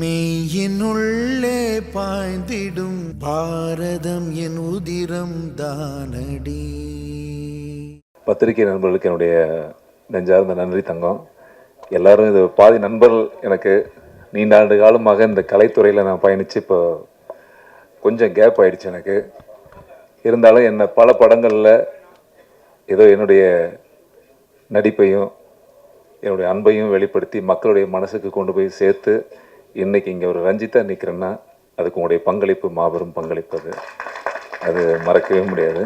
மெய்யினுள்ளே பாய்ந்திடும் பாரதம் என் உதிரம் தானடி. பத்திரிகை நண்பர்களுக்கு என்னுடைய நெஞ்சார்ந்த நன்றி தங்கம். எல்லாரும் இது பாதி நண்பர்கள் எனக்கு நீண்ட ஆண்டு காலமாக இந்த கலைத்துறையில் நான் பயணித்து இப்போ கொஞ்சம் கேப் ஆயிடுச்சு எனக்கு. இருந்தாலும் என்னை பல படங்களில் ஏதோ என்னுடைய நடிப்பையும் என்னுடைய அன்பையும் வெளிப்படுத்தி மக்களுடைய மனசுக்கு கொண்டு போய் சேர்த்து இன்னைக்கு இங்கே ஒரு ரஞ்சிதா நிற்கிறேன்னா அதுக்கு உங்களுடைய பங்களிப்பு மாபெரும் பங்களிப்பு அது. அது மறக்கவே முடியாது.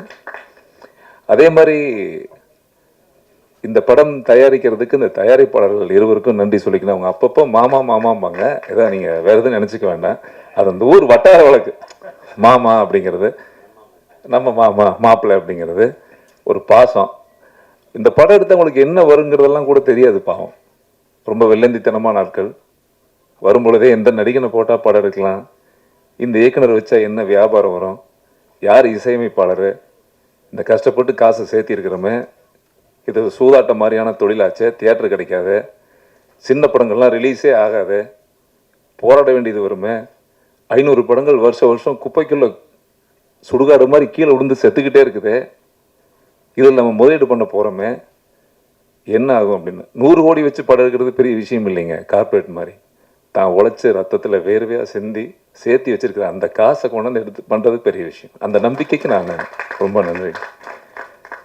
அதே மாதிரி இந்த படம் தயாரிக்கிறதுக்கு இந்த தயாரிப்பாளர்கள் இருவருக்கும் நன்றி சொல்லிக்கணும். அவங்க அப்பப்போ மாமா மாமாம்பாங்க. ஏதோ நீங்கள் வேறு எதுவும் நினச்சிக்க வேண்டாம். அது அந்த ஊர் வட்டார வழக்கு. மாமா அப்படிங்கிறது நம்ம மாமா மாப்பிள்ளை அப்படிங்கிறது ஒரு பாசம். இந்த படம் எடுத்தவங்களுக்கு என்ன வருங்கிறதெல்லாம் கூட தெரியாது பாவம். ரொம்ப வெள்ளந்தித்தனமான நாட்கள் வரும்பொழுதே எந்த நடிகனை போட்டால் படம் எடுக்கலாம்? இந்த இயக்குனர் வச்சா என்ன வியாபாரம் வரும்? யார் இசையமைப்பாளர்? இந்த கஷ்டப்பட்டு காசை சேர்த்திருக்கிறோமே. இது சூதாட்ட மாதிரியான தொழிலாச்சே தியேட்டர் கிடைக்காது. சின்ன படங்கள்லாம் ரிலீஸே ஆகாது. போராட வேண்டியது வருமே. ஐநூறு படங்கள் வருஷம் வருஷம் குப்பைக்குள்ள சுடுகாடு மாதிரி கீழே விழுந்து செத்துக்கிட்டே இருக்குது. இதில் நம்ம முதலீடு பண்ண போகிறோமே என்ன ஆகும் அப்படின்னு. நூறு கோடி வச்சு படம் எடுக்கிறது பெரிய விஷயம் இல்லைங்க கார்ப்பரேட் மாதிரி. தான் உழைச்ச ரத்தத்தில் வேர்வையாக சிந்தி சேர்த்தி வச்சிருக்கிற அந்த காசை கொண்டு வந்து எடுத்து பண்ணுறது பெரிய விஷயம். அந்த நம்பிக்கைக்கு நான் ரொம்ப நன்றி.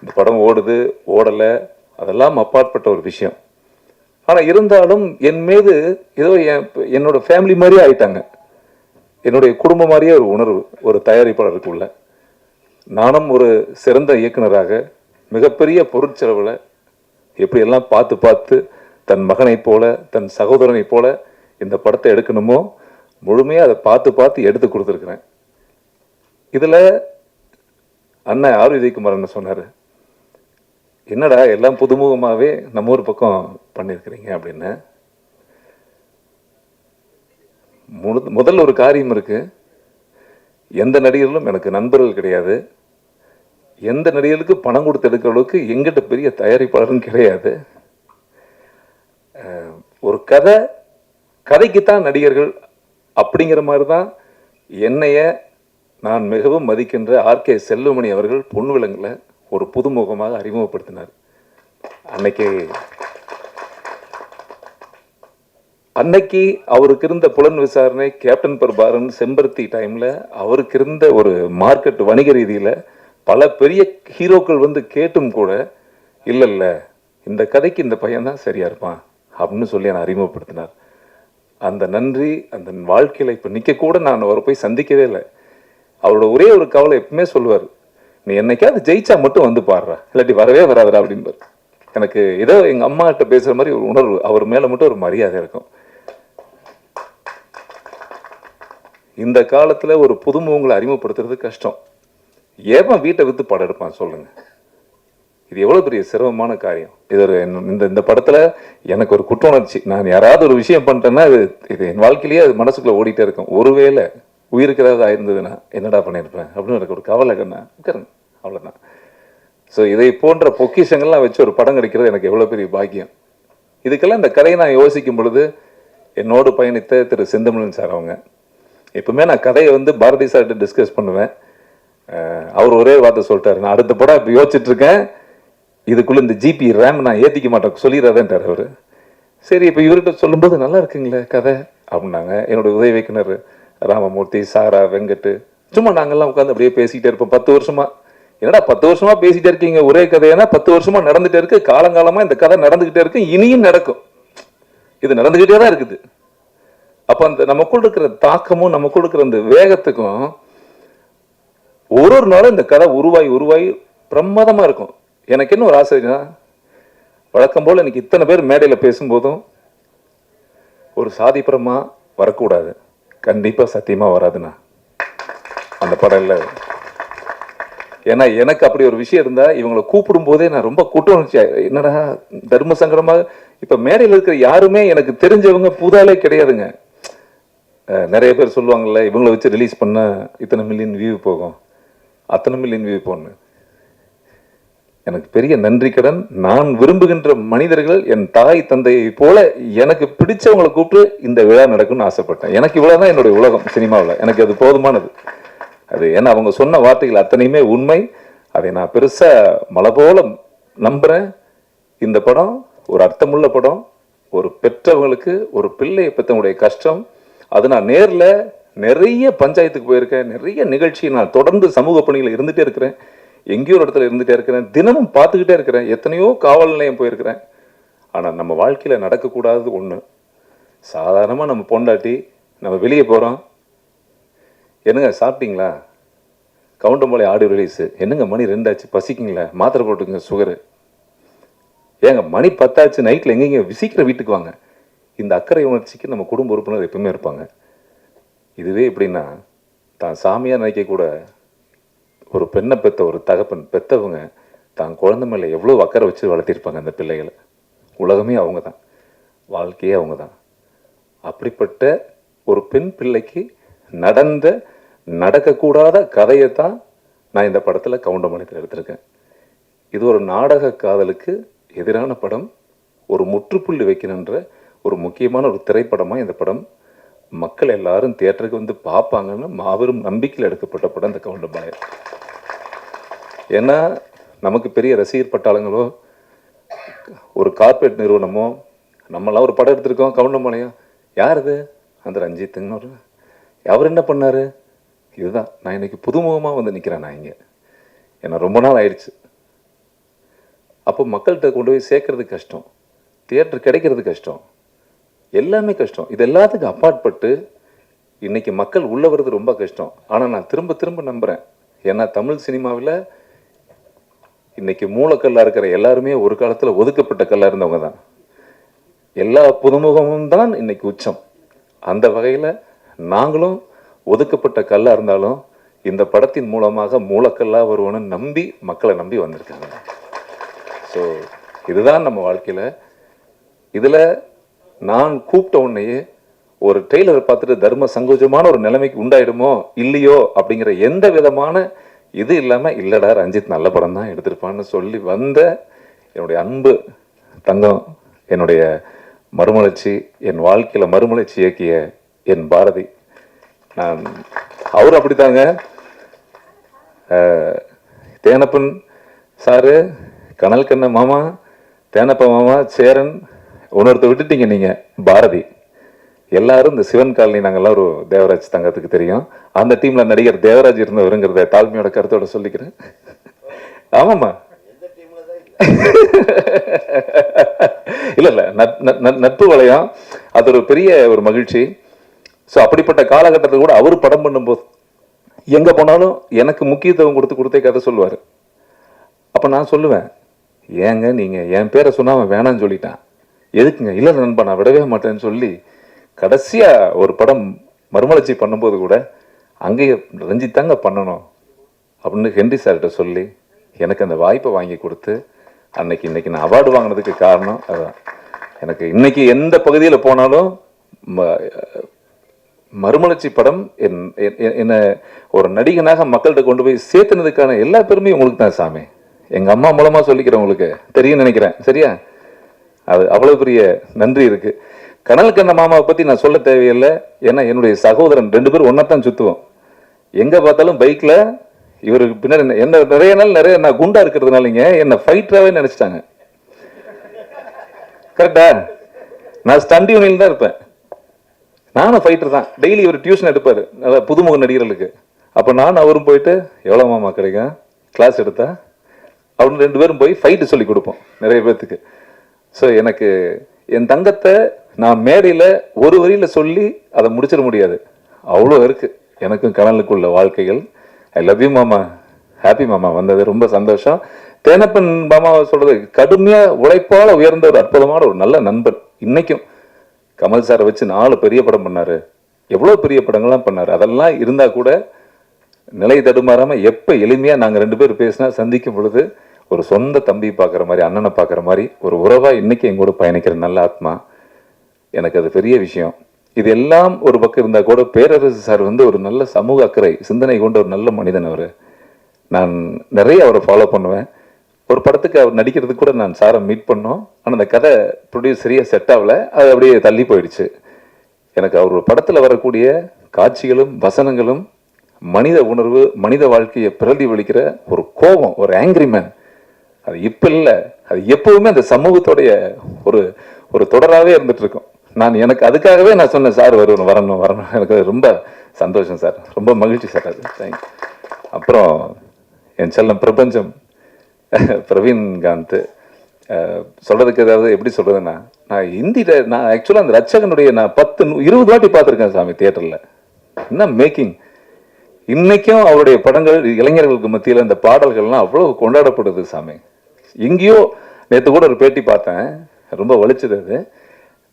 இந்த படம் ஓடுது ஓடலை அதெல்லாம் அப்பாற்பட்ட ஒரு விஷயம். ஆனால் இருந்தாலும் என் மீது ஏதோ என் என்னோட ஃபேமிலி மாதிரியே ஆயிட்டாங்க. என்னுடைய குடும்பம் மாதிரியே ஒரு உணர்வு ஒரு தயாரிப்பாளருக்குள்ள நானும் ஒரு சிறந்த இயக்குனராக மிகப்பெரிய பொருட்செலவில் எப்படியெல்லாம் பார்த்து பார்த்து தன் மகனைப் போல தன் சகோதரனைப் போல இந்த படத்தை எடுக்கணுமோ முழுமையாக அதை பார்த்து பார்த்து எடுத்து கொடுத்துருக்குறேன். இதில் அண்ணன் ஆர் விஜயகுமார் என்ன சொன்னார் என்னடா எல்லாம் புதுமுகமாகவே நம்ம ஊர் பக்கம் பண்ணியிருக்கிறீங்க அப்படின்னு. முழு- முதல்ல ஒரு காரியம் இருக்கு. எந்த நடிகர்களும் எனக்கு நண்பர்கள் கிடையாது. எந்த நடிகர்களுக்கு பணம் கொடுத்து எடுக்கிற அளவுக்கு எங்கிட்ட பெரிய தயாரிப்பாளரும் கிடையாது. ஒரு கதை கதைக்குத்தான் நடிகர்கள் அப்படிங்கிற மாதிரி தான் என்னைய நான் மிகவும் மதிக்கின்ற ஆர்கே செல்வமணி அவர்கள் பொன் விலங்கில் ஒரு புதுமுகமாக அறிமுகப்படுத்தினார். அன்னைக்கு அன்னைக்கு அவருக்கு இருந்த புலன் விசாரணை கேப்டன் பர்பாரன் செம்பருத்தி டைமில் அவருக்கு இருந்த ஒரு மார்க்கெட் வணிக ரீதியில் பல பெரிய ஹீரோக்கள் வந்து கேட்டும் கூட இல்லை இல்லை இந்த கதைக்கு இந்த பையன் தான் சரியா இருப்பான் அப்படின்னு சொல்லி என்னை அறிமுகப்படுத்தினார். அந்த நன்றி அந்த வாழ்க்கையில இப்ப நிக்க கூட நான் அவரை போய் சந்திக்கவே இல்லை. அவரோட ஒரே ஒரு கவலை எப்பவுமே சொல்லுவார் நீ என்னைக்காவது ஜெயிச்சா மட்டும் வந்து பாடுறா இல்லாட்டி வரவே வராதரா அப்படின்பார் எனக்கு ஏதோ எங்க அம்மா கிட்ட பேசுற மாதிரி ஒரு உணர்வு அவர் மேல மட்டும் ஒரு மரியாதை இருக்கும். இந்த காலத்துல ஒரு புதுமுகங்களை அறிமுகப்படுத்துறது கஷ்டம். ஏன் வீட்டை வித்து படம் எடுப்பான் சொல்லுங்க. இது எவ்வளோ பெரிய சிரமமான காரியம். இது ஒரு இந்த இந்த படத்தில் எனக்கு ஒரு குற்ற உணர்ச்சி நான் யாராவது ஒரு விஷயம் பண்ணிட்டேன்னா இது இது என் வாழ்க்கையிலேயே அது மனசுக்குள்ளே ஓடிட்டே இருக்கும். ஒருவேளை உயிருக்கிறதா இருந்ததுன்னா என்னடா பண்ணியிருப்பேன் அப்படின்னு எனக்கு ஒரு கவலை கண்ணா உட்காருங்க. அவ்வளோதான் ஸோ இதை போன்ற பொக்கிஷங்கள்லாம் வச்சு ஒரு படம் கிடைக்கிறது எனக்கு எவ்வளோ பெரிய பாக்கியம். இதுக்கெல்லாம் இந்த கதையை நான் யோசிக்கும் பொழுது என்னோடு பயணித்த திரு செந்தமிழன் சார் அவங்க. எப்பவுமே நான் கதையை வந்து பாரதி சார்கிட்ட டிஸ்கஸ் பண்ணுவேன். அவர் ஒரே வார்த்தை சொல்லிட்டாரு. நான் அடுத்த படம் இப்போ யோசிச்சுட்ருக்கேன் இதுக்குள்ளே இந்த ஜிபி ரேம் நான் ஏற்றிக்க மாட்டேன் சொல்லிடுறாருன்ட்டார் அவர். சரி இப்போ இவர்கிட்ட சொல்லும்போது நல்லா இருக்குங்களே கதை அப்படின்னாங்க. என்னோடய உதவி வைக்கினர் ராமமூர்த்தி சாரா வெங்கட்டு சும்மா நாங்கெல்லாம் உட்காந்து அப்படியே பேசிக்கிட்டே இருப்போம். பத்து வருஷமா. என்னடா பத்து வருஷமா பேசிகிட்டே இருக்கீங்க? ஒரே கதையானா பத்து வருஷமா நடந்துகிட்டே இருக்கு. காலங்காலமா இந்த கதை நடந்துகிட்டே இருக்கு. இனியும் நடக்கும். இது நடந்துகிட்டே தான் இருக்குது. அப்போ அந்த நமக்குள் இருக்கிற தாக்கமும் நமக்குள் இருக்கிற அந்த வேகத்துக்கும் ஒரு ஒரு நாளும் இந்த கதை உருவாகி உருவாகி பிரமாதமா இருக்கும். எனக்கு என்ன ஒரு ஆசைனா வழக்கம் போல் இன்னைக்கு இத்தனை பேர் மேடையில் பேசும்போதும் ஒரு சாதிப்புறமாக வரக்கூடாது. கண்டிப்பாக சத்தியமாக வராதுண்ணா. அந்த படம் இல்லை ஏன்னா எனக்கு அப்படி ஒரு விஷயம் இருந்தால் இவங்களை கூப்பிடும் போதே நான் ரொம்ப கூட்டம் என்னடா தர்ம சங்கடமாக இப்போ மேடையில் இருக்கிற யாருமே எனக்கு தெரிஞ்சவங்க புதாலே கிடையாதுங்க. நிறைய பேர் சொல்லுவாங்கள்ல இவங்களை வச்சு ரிலீஸ் பண்ணால் இத்தனை மில்லியன் வியூ போகும். அத்தனை மில்லியன் வியூ போகணும் எனக்கு பெரிய நன்றி கடன் நான் விரும்புகின்ற மனிதர்கள் என் தாய் தந்தையை போல எனக்கு பிடிச்சவங்களை கூப்பிட்டு இந்த விழா நடக்கும்னு ஆசைப்பட்டேன். எனக்கு இவ்வளோதான் என்னுடைய உலகம் சினிமாவில். எனக்கு அது போதுமானது. அது ஏன்னா அவங்க சொன்ன வார்த்தைகள் அத்தனையுமே உண்மை. அதை நான் பெருசாக மலை போல நம்புகிறேன் இந்த படம் ஒரு அர்த்தமுள்ள படம். ஒரு பெற்றவங்களுக்கு ஒரு பிள்ளையை பெற்றவங்களுடைய கஷ்டம். அது நான் நேரில் நிறைய பஞ்சாயத்துக்கு போயிருக்கேன். நிறைய நிகழ்ச்சி நான் தொடர்ந்து சமூக பணியில் இருந்துகிட்டே இருக்கிறேன். எங்கேயோ ஒரு இடத்துல இருந்துகிட்டே இருக்கிறேன். தினமும் பார்த்துக்கிட்டே இருக்கிறேன். எத்தனையோ காவல் நிலையம் போயிருக்கிறேன். ஆனால் நம்ம வாழ்க்கையில் நடக்கக்கூடாதது ஒன்று சாதாரணமாக நம்ம பொண்டாட்டி நம்ம வெளியே போகிறோம் என்னங்க சாப்பிட்டீங்களா? கவுண்டமலை ஆடியோ ரிலீஸு என்னங்க மணி ரெண்டாச்சு? பசிக்குங்களா? மாத்திரை போட்டுங்க சுகரு ஏங்க மணி பத்தாச்சு நைட்டில் எங்கெங்க விசிக்கிற வீட்டுக்கு வாங்க. இந்த அக்கறை உணர்ச்சிக்கு நம்ம குடும்ப உறுப்பினர் எப்பவுமே இருப்பாங்க. இதுவே எப்படின்னா தான் சாமியாக நினைக்க கூட ஒரு பெண்ணை பெத்த ஒரு தகப்பன் பெத்தவங்க தான் குழந்தை மேலே எவ்வளோ அக்கறை வச்சு வளர்த்திருப்பாங்க அந்த பிள்ளைகளை. உலகமே அவங்க தான் வாழ்க்கையே அவங்க தான் அப்படிப்பட்ட ஒரு பெண் பிள்ளைக்கு நடந்த நடக்கக்கூடாத கதையை தான் நான் இந்த படத்தில் கவுண்டமணித்தில் எடுத்திருக்கேன். இது ஒரு நாடக காதலுக்கு எதிரான படம் ஒரு முற்றுப்புள்ளி வைக்கணுன்ற ஒரு முக்கியமான ஒரு திரைப்படமாக இந்த படம் மக்கள் எல்லாரும் தியேட்டருக்கு வந்து பார்ப்பாங்கன்னு மாபெரும் நம்பிக்கையில் எடுக்கப்பட்ட படம் இந்த கவுண்டமலையர் ஏன்னா நமக்கு பெரிய ரசிகர் பட்டாளங்களோ ஒரு கார்ப்பரேட் நிறுவனமோ நம்மளாம் ஒரு படம் எடுத்திருக்கோம் கவுண்டமலையம் யார் இது அந்த ரஞ்சித்துங்கன்னு ஒரு அவர் என்ன பண்ணாரு? இதுதான். நான் இன்னைக்கு புதுமுகமாக வந்து நிற்கிறேன் நான் இங்கே. ஏன்னா ரொம்ப நாள் ஆயிடுச்சு. அப்போ மக்கள்கிட்ட கொண்டு போய் சேர்க்கறது கஷ்டம். தியேட்டர் கிடைக்கிறது கஷ்டம். எல்லாமே கஷ்டம். இது எல்லாத்துக்கும் அப்பாற்பட்டு இன்னைக்கு மக்கள் உள்ளே வர்றது ரொம்ப கஷ்டம். ஆனால் நான் திரும்ப திரும்ப நம்புகிறேன் ஏன்னா தமிழ் சினிமாவில் இன்னைக்கு மூலக்கல்லா இருக்கிற எல்லாருமே ஒரு காலத்தில் ஒதுக்கப்பட்ட கல்லா இருந்தவங்க தான். எல்லா புதுமுகமும் தான் இன்னைக்கு உச்சம். அந்த வகையில் நாங்களும் ஒதுக்கப்பட்ட கல்லா இருந்தாலும் இந்த படத்தின் மூலமாக மூலக்கல்லா வருவோன்னு நம்பி மக்களை நம்பி வந்திருக்காங்க. ஸோ இதுதான் நம்ம வாழ்க்கையில். இதில் நான் கூப்பிட்ட உடனேயே ஒரு டெய்லர் பார்த்துட்டு தர்ம சங்கோஜமான ஒரு நிலைமைக்கு உண்டாயிடுமோ இல்லையோ அப்படிங்கிற எந்த விதமான இது இல்லாமல் இல்லைடா ரஞ்சித் நல்ல படம் தான் எடுத்திருப்பான்னு சொல்லி வந்த என்னுடைய அன்பு தங்கம் என்னுடைய மறுமலர்ச்சி என் வாழ்க்கையில் மறுமலர்ச்சி இயக்கிய என் பாரதி. நான் அவர் அப்படித்தாங்க. தேனப்பன் சாரு கனல் கண்ண மாமா தேனப்ப மாமா சேரன் இன்னொருத்த விட்டுட்டீங்க நீங்கள் பாரதி. எல்லாரும் இந்த சிவன் காலனி நாங்கெல்லாம் ஒரு தேவராஜ் தங்கத்துக்கு தெரியும். அந்த டீம்ல நடிகர் தேவராஜ் இருந்தவருங்கிறத தாழ்மையோட கருத்தோட சொல்லிக்கிறேன். ஆமாம்மா. இல்ல இல்ல நட்- நட்- நட்- நட்பு வளையம் அது ஒரு பெரிய ஒரு மகிழ்ச்சி. ஸோ அப்படிப்பட்ட காலகட்டத்தில் கூட அவர் படம் பண்ணும்போது எங்க போனாலும் எனக்கு முக்கியத்துவம் கொடுத்து கொடுத்தே கதை சொல்லுவார். அப்ப நான் சொல்லுவேன் ஏங்க நீங்க என் பேரை சொன்னால் அவன் வேணான்னு சொல்லிட்டான். எதுக்குங்க? இல்லை நண்பா நான் விடவே மாட்டேன்னு சொல்லி கடைசியா ஒரு படம் மறுமலர்ச்சி பண்ணும்போது கூட அங்கேயே ரஞ்சித் தாங்க பண்ணணும் அப்படின்னு ஹென்றி சார்கிட்ட சொல்லி எனக்கு அந்த வாய்ப்பை வாங்கி கொடுத்து அன்னைக்கு இன்னைக்கு நான் அவார்டு வாங்கினதுக்கு காரணம் அதுதான். எனக்கு இன்னைக்கு எந்த பகுதியில் போனாலும் மறுமலர்ச்சி படம் என் என்னை ஒரு நடிகனாக மக்கள்கிட்ட கொண்டு போய் சேர்த்துனதுக்கான எல்லா பெருமையும் உங்களுக்கு தான் சாமி. எங்க அம்மா மூலமா சொல்லிக்கிறேன் உங்களுக்கு. தெரியும் நினைக்கிறேன். சரியா? அது அவ்வளவு பெரிய நன்றி இருக்கு. கனல் கண்ண மாமாவை பற்றி நான் சொல்ல தேவையில்லை. ஏன்னா என்னுடைய சகோதரன் ரெண்டு பேரும் ஒன்றா தான் சுற்றுவோம் எங்கே பார்த்தாலும் பைக்கில் இவருக்கு பின்னாடி என்ன- நிறைய நாள் நிறைய நான் குண்டா இருக்கிறதுனாலங்க என்னை ஃபைட்டராகவே நினச்சிட்டாங்க. கரெக்டா நான் ஸ்டண்ட் யூனியன் தான் இருப்பேன். நானும் ஃபைட்டர் தான். டெய்லி இவர் டியூஷன் எடுப்பார். நல்லா புதுமுக நடிகர்களுக்கு. அப்போ நான் அவரும் போயிட்டு எவ்வளோ மாமா கிடைக்கும்? கிளாஸ் எடுத்தா? அப்படின்னு ரெண்டு பேரும் போய் ஃபைட்டு சொல்லி கொடுப்போம் நிறைய பேர்த்துக்கு. ஸோ எனக்கு என் தங்கத்தை நான் மேடையில் ஒரு வரியில் சொல்லி அதை முடிச்சிட முடியாது. அவ்வளோ இருக்கு. எனக்கும் கனலுக்குள்ள வாழ்க்கைகள். ஐ லவ் யூ மாமா. ஹாப்பி மாமா. வந்தது ரொம்ப சந்தோஷம். தேனப்பன் மாமாவை சொல்றது கடுமையாக உழைப்பால உயர்ந்த ஒரு அற்புதமான ஒரு நல்ல நண்பன். இன்னைக்கும் கமல் சாரை வச்சு நாலு பெரிய படம் பண்ணாரு. எவ்வளோ பெரிய படங்கள்லாம் பண்ணாரு. அதெல்லாம் இருந்தா கூட நிலை தடுமாறாமல் எப்போ எளிமையா நாங்க ரெண்டு பேர் பேசினா சந்திக்கும் பொழுது ஒரு சொந்த தம்பி பார்க்குற மாதிரி அண்ணனை பார்க்குற மாதிரி ஒரு உறவா இன்னைக்கு எங்கூட பயணிக்கிற நல்ல ஆத்மா. எனக்கு அது பெரிய விஷயம். இது எல்லாம் ஒரு பக்கம் இருந்தால் கூட பேரரசு சார் வந்து ஒரு நல்ல சமூக அக்கறை சிந்தனை கொண்ட ஒரு நல்ல மனிதன் அவர். நான் நிறைய அவரை ஃபாலோ பண்ணுவேன். ஒரு படத்துக்கு அவர் நடிக்கிறதுக்கு கூட நான் சாரை மீட் பண்ணோம். ஆனால் அந்த கதை ப்ரொடியூஸ் சரியாக செட் ஆகல. அது அப்படியே தள்ளி போயிடுச்சு. எனக்கு அவர் படத்தில் வரக்கூடிய காட்சிகளும் வசனங்களும் மனித உணர்வு மனித வாழ்க்கையை பிரதிபலிக்கிற ஒரு கோபம் ஒரு ஆங்கிரி மேன் அது இப்போ இல்லை. அது எப்போவுமே அந்த சமூகத்தோடைய ஒரு ஒரு தொடராகவே இருந்துகிட்ருக்கும் நான் எனக்கு அதுக்காகவே நான் சொன்னேன் சார் வரணும் வரணும் வரணும். எனக்கு ரொம்ப சந்தோஷம் சார். ரொம்ப மகிழ்ச்சி சார் அது. தேங்க்யூ அப்புறம் என் செல்லம் பிரபஞ்சம் பிரவீன் காந்த் சொல்கிறதுக்கு ஏதாவது எப்படி சொல்கிறதுன்னா நான் ஹிந்தியில் நான் ஆக்சுவலாக அந்த ரட்சகனுடைய நான் பத்து இருபது வாட்டி பார்த்துருக்கேன் சாமி தேட்டரில் என்ன மேக்கிங் இன்னைக்கும் அவருடைய படங்கள் இளைஞர்களுக்கு மத்தியில் இந்த பாடல்கள்லாம் அவ்வளோ கொண்டாடப்படுது சாமி. எங்கேயோ நேற்று கூட ஒரு பேட்டி பார்த்தேன் ரொம்ப வலிச்சது அது.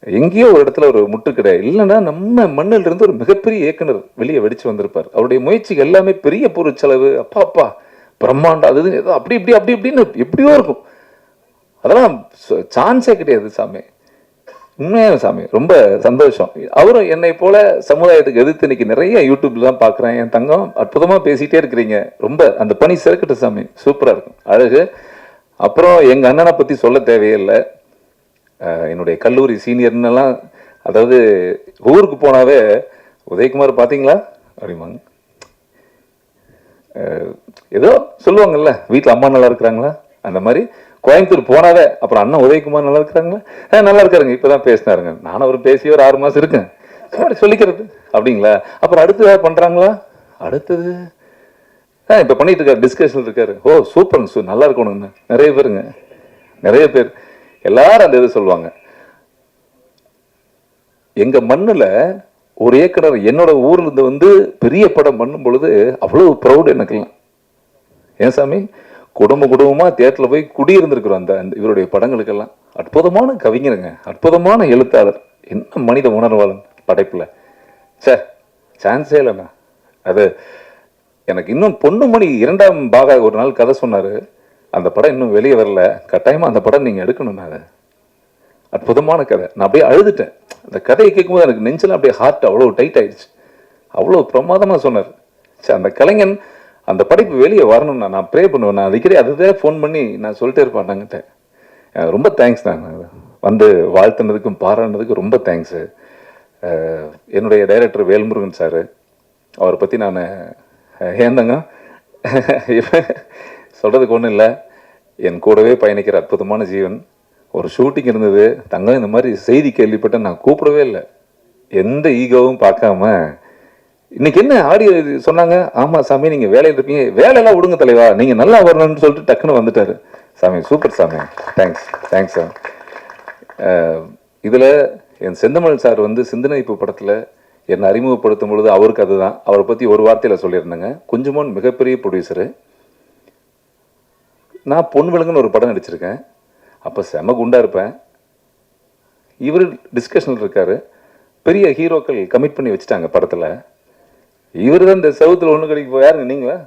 எங்கேயோ ஒரு இடத்துல ஒரு முட்டுக்கடை இல்லைன்னா நம்ம மண்ணில் இருந்து ஒரு மிகப்பெரிய இயக்குனர் வெளியே வெடிச்சு வந்திருப்பார். அவருடைய முயற்சிக்கு எல்லாமே பெரிய பொருட்செலவு அப்பா அப்பா பிரம்மாண்டம் அது ஏதோ அப்படி இப்படி அப்படி இப்படின்னு எப்படியோ இருக்கும். அதெல்லாம் சான்ஸே கிடையாது சாமி. உண்மையாக சாமி ரொம்ப சந்தோஷம். அவரும் என்னை போல சமுதாயத்துக்கு எதிர்த்து இன்னைக்கு நிறைய யூடியூப்ல தான் பார்க்குறேன் என் தங்கம் அற்புதமாக பேசிகிட்டே இருக்கிறீங்க. ரொம்ப அந்த பணி சிறக்கட்டு சாமி. சூப்பராக இருக்கும். அழகு. அப்புறம் எங்கள் அண்ணனை பற்றி சொல்ல தேவையில்லை. என்னுடைய கல்லூரி சீனியர்னெல்லாம் அதாவது ஊருக்கு போனாவே உதயகுமார் பார்த்தீங்களா அப்படிம்பாங்க. ஏதோ சொல்லுவாங்கல்ல வீட்டில் அம்மா நல்லா இருக்கிறாங்களா? அந்த மாதிரி. கோயம்புத்தூர் போனாவே அப்புறம் அண்ணன் உதயகுமார் நல்லா இருக்கிறாங்களா? ஆ நல்லா இருக்காருங்க இப்பதான் பேசினாருங்க. நானும் அவர் பேசி ஒரு ஆறு மாசம் இருக்கேன். சொல்லிக்கிறது அப்படிங்களா? அப்புறம் அடுத்து ஏதாவது பண்றாங்களா? அடுத்தது ஆ இப்போ பண்ணிட்டு இருக்காரு டிஸ்கஷன் இருக்காரு. ஓ சூப்பருங்க சூ நல்லா இருக்கணுங்க. நிறைய பேருங்க. நிறைய பேர். எல்லாரும் அந்த இது சொல்லுவாங்க. எங்க மண்ணுல ஒரு ஏக்கர் என்னோட ஊர்ல இருந்து வந்து பெரிய படம் பண்ணும் பொழுது அவ்வளவு ப்ரௌடு எனக்குலாம் ஏன் சாமி? குடும்ப குடும்பமா தேட்டர்ல போய் குடியிருந்திருக்கிறோம் அந்த அந்த இவருடைய படங்களுக்கெல்லாம். அற்புதமான கவிஞருங்க அற்புதமான எழுத்தாளர். என்ன மனித உணர்வாளன் படைப்புல. சே சான்ஸே இல்லைண்ணா. அது எனக்கு இன்னும் பொண்ணு மணி இரண்டாம் பாக ஒரு நாள் கதை சொன்னார். அந்த படம் இன்னும் வெளியே வரல. கட்டாயமாக அந்த படம் நீங்கள் எடுக்கணும் அதை அற்புதமான கதை. நான் அப்படியே அழுதுட்டேன். அந்த கதையை கேட்கும்போது எனக்கு நெஞ்செல்லாம் அப்படியே ஹார்ட் அவ்வளோ டைட் ஆயிடுச்சு. அவ்வளோ பிரமாதமாக சொன்னார். சரி அந்த கலைஞன் அந்த படைப்பு வெளியே வரணும்னா நான் ப்ரே பண்ணுவேன். நான் அடிக்கடி அதுதான் ஃபோன் பண்ணி நான் சொல்லிட்டே இருப்பேன் நாங்கிட்ட ரொம்ப தேங்க்ஸ் நான். வந்து வாழ்த்துனதுக்கும் பாராட்டினதுக்கும் ரொம்ப தேங்க்ஸு என்னுடைய டைரக்டர் வேல்முருகன் சார். அவரை பற்றி நான் ஏந்தங்க சொல்கிறதுக்கு ஒன்றும் இல்லை. என் கூடவே பயணிக்கிற அற்புதமான ஜீவன். ஒரு ஷூட்டிங் இருந்தது. தங்கம் இந்த மாதிரி செய்தி கேள்விப்பட்டேன் நான் கூப்பிடவே இல்லை. எந்த ஈகோவும் பார்க்காம. இன்னைக்கு என்ன ஆடியோ சொன்னாங்க? ஆமாம் சாமி நீங்கள் வேலையில் இருப்பீங்க வேலையெல்லாம் விடுங்க தலைவா. நீங்கள் நல்லா வரணும்னு சொல்லிட்டு டக்குன்னு வந்துட்டார். சாமி சூப்பர் சாமி. தேங்க்ஸ் தேங்க்ஸ் சார் இதில் என் செந்தமிழ் சார் வந்து சிந்தனைப்பு படத்தில் என்னை அறிமுகப்படுத்தும் பொழுது அவருக்கு அதுதான். அவரை பற்றி ஒரு வார்த்தையில் சொல்லியிருந்தேங்க. குஞ்சுமோன் மிகப்பெரிய ப்ரொடியூசரு நான் பொன் விலங்குன்னு ஒரு படம் நடிச்சிருக்கேன். அப்போ செம குண்டாக இருப்பேன். இவர் டிஸ்கஷனில் இருக்கார். பெரிய ஹீரோக்கள் கமிட் பண்ணி வச்சுட்டாங்க படத்தில். இவர் தான் இந்த செவத்தில் ஒன்று கடைக்கு போய் யாருங்க நீங்களா?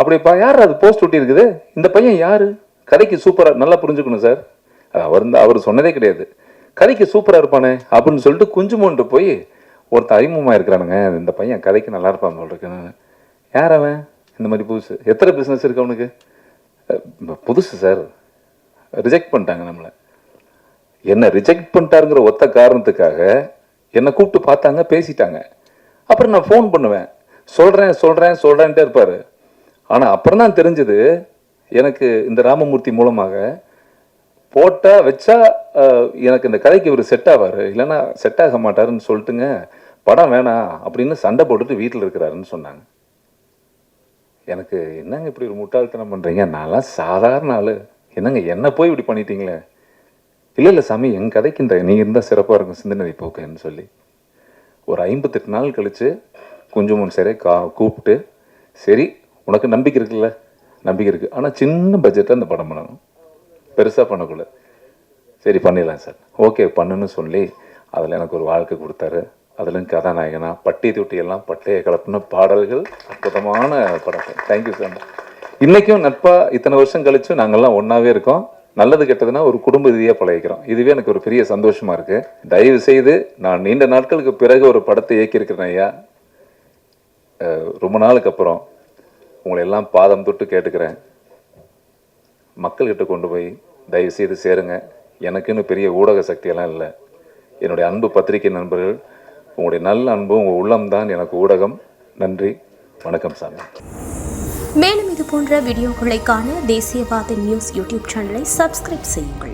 அப்படிப்பா யார் அது போஸ்ட் ஒட்டி இருக்குது? இந்த பையன் யார்? கதைக்கு சூப்பராக நல்லா புரிஞ்சுக்கணும் சார். அவர் வந்து அவர் சொன்னதே கிடையாது. கதைக்கு சூப்பராக இருப்பானே அப்படின்னு சொல்லிட்டு குஞ்சுமோன்ட்டு போய் ஒருத்தன் அறிமுகமாக இருக்கிறானுங்க. இந்த பையன் கதைக்கு நல்லா இருப்பான் போல் இருக்கு யார் அவன்? இந்த மாதிரி புதுசு. எத்தனை பிஸ்னஸ் இருக்கு அவனுக்கு? புதுசு சார். ரிஜெக்ட் பண்ணிட்டாங்க நம்மளை. என்னை ரிஜெக்ட் பண்ணிட்டாருங்கிற ஒத்த காரணத்துக்காக என்னை கூப்பிட்டு பார்த்தாங்க பேசிட்டாங்க. அப்புறம் நான் ஃபோன் பண்ணுவேன். சொல்கிறேன் சொல்கிறேன் சொல்கிறேன்ட்டே இருப்பார். ஆனால் அப்புறம் தான் தெரிஞ்சது எனக்கு இந்த ராமமூர்த்தி மூலமாக போட்டால் வச்சா எனக்கு இந்த கதைக்கு இவர் செட் ஆவார். இல்லைன்னா செட் ஆக மாட்டாருன்னு சொல்லிட்டுங்க படம் வேணாம் அப்படின்னு சண்டை போட்டுட்டு வீட்டில் இருக்கிறாருன்னு சொன்னாங்க. எனக்கு என்னங்க இப்படி ஒரு முட்டாள்தனம் பண்ணுறீங்க நான்லாம் சாதாரண ஆள். என்னங்க என்ன போய் இப்படி பண்ணிட்டீங்களே? இல்லை இல்லை சாமி என் கதைக்கு இந்த நீ இருந்தால் சிறப்பாக இருக்கும் சிந்தனை போக்குன்னு சொல்லி. ஒரு ஐம்பத்தெட்டு நாள் கழிச்சு குஞ்சுமன் சரி கா கூப்பிட்டு சரி உனக்கு நம்பிக்கை இருக்குல்ல? நம்பிக்கை இருக்குது ஆனால் சின்ன பட்ஜெட்டில் அந்த படம் பண்ணணும். பெருசாக பண்ணக்கூடாது. சரி பண்ணிடலாம் சார். ஓகே பண்ணுன்னு சொல்லி அதில் எனக்கு ஒரு வாழ்க்கை கொடுத்தாரு. அதிலும் கதாநாயகனா பட்டி தொட்டி எல்லாம் பட்டையை கலப்பின பாடல்கள் அற்புதமான படங்கள். தேங்க்யூ சார் இன்னைக்கும் நட்பா இத்தனை வருஷம் கழிச்சு நாங்கெல்லாம் ஒன்றாவே இருக்கோம். நல்லது கெட்டதுன்னா ஒரு குடும்ப ரீதியாக பழகிக்கிறோம். இதுவே எனக்கு ஒரு பெரிய சந்தோஷமா இருக்கு. தயவு செய்து நான் நீண்ட நாட்களுக்கு பிறகு ஒரு படத்தை இயக்கியிருக்கிறேன் ஐயா. அஹ் ரொம்ப நாளுக்கு அப்புறம் உங்களை எல்லாம் பாதம் தொட்டு கேட்டுக்கிறேன். மக்கள்கிட்ட கொண்டு போய் தயவு செய்து சேருங்க. எனக்குன்னு பெரிய ஊடக சக்தியெல்லாம் இல்லை. என்னுடைய அன்பு பத்திரிகை நண்பர்கள் உங்களுடைய நல்ல அன்பு உங்கள் உள்ளம்தான் எனக்கு ஊடகம். நன்றி. வணக்கம் சாமி. மேலும் இது போன்ற வீடியோக்களை காண தேசியவாத நியூஸ் யூடியூப் சேனலை சப்ஸ்கிரைப் செய்யுங்கள்.